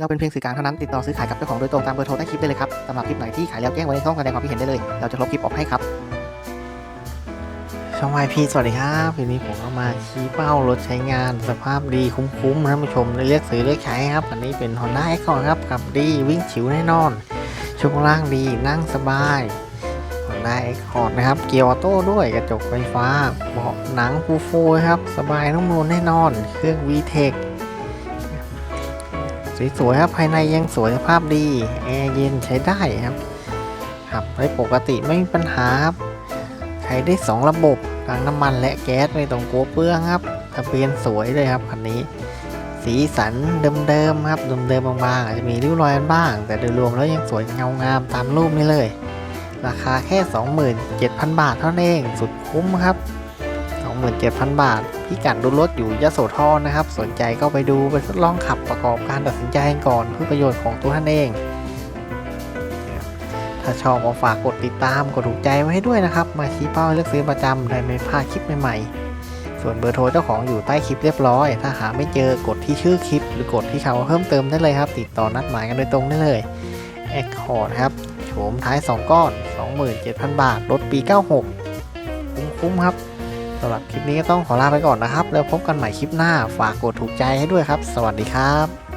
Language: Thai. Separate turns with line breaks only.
เราเป็นเพียงสื่อกลางเท่านั้นติดต่อซื้อขายกับเจ้าของโดยตรงตามเบอร์โทรใต้คลิปได้เลยครับสำหรับคลิปไหนที่ขายแล้วแจ้งไว้ในช่องแสดงความคิดเห็นได้เลย เราจะลบคลิปออกให้ครับ ช่องไอพีสวัสดีครับวันนี้ผมก็มาชี้เป้ารถใช้งานสภาพดีคุ้มๆนะท่านผู้ชมเลือกซื้อเลือกใช้ครับ อันนี้เป็น Honda Accord ครับขับดีวิ่งฉิวแน่นอนช่วงล่างดีนั่งสบาย Honda Accord นะครับ เกียร์ออโต้ด้วยกระจกไฟฟ้าเบาะหนังฟูฟูครับ สบายนุ่มนวลแน่นอน เครื่อง VTEC สวยๆครับภายในยังสวยสภาพดีแอร์เย็นใช้ได้ครับขับได้ปกติไม่มีปัญหาครับใช้ได้ 2 ระบบทั้งน้ำมันและแก๊สไม่ต้องกลัวเปลืองครับทะเบียนสวยเลยครับคันนี้ สีสันเดิมๆครับเดิมๆบางๆอาจจะมีริ้วรอยบ้าง แต่โดยรวมแล้วยังสวยเงางามตามรูปนี้เลย ราคาแค่ 27,000 บาทเท่านั้นเองสุดคุ้มครับ 27,000 บาท พิกัดดูรถอยู่ยโสธรนะครับ สนใจก็ไปดูไปทดลองขับประกอบการตัดสินใจกันก่อนเพื่อประโยชน์ของตัวท่านเอง ถ้าชอบก็ฝากกดติดตามกดถูกใจไว้ให้ด้วยนะครับ มาชี้เป้าเลือกซื้อประจำได้ไม่พลาดคลิปใหม่ๆ ส่วนเบอร์โทรเจ้าของอยู่ใต้คลิปเรียบร้อย ถ้าหาไม่เจอกดที่ชื่อคลิป หรือกดที่คำว่าเพิ่มเติมได้เลยครับ ติดต่อนัดหมายกันโดยตรงได้เลยแอคคอร์ดครับโฉมท้าย 2 ก้อน 27,000 บาท รถปี 96 คุ้มๆครับ สำหรับคลิปนี้ก็ต้องขอลาไปก่อนนะครับ แล้วพบกันใหม่คลิปหน้า ฝากกดถูกใจให้ด้วยครับ สวัสดีครับ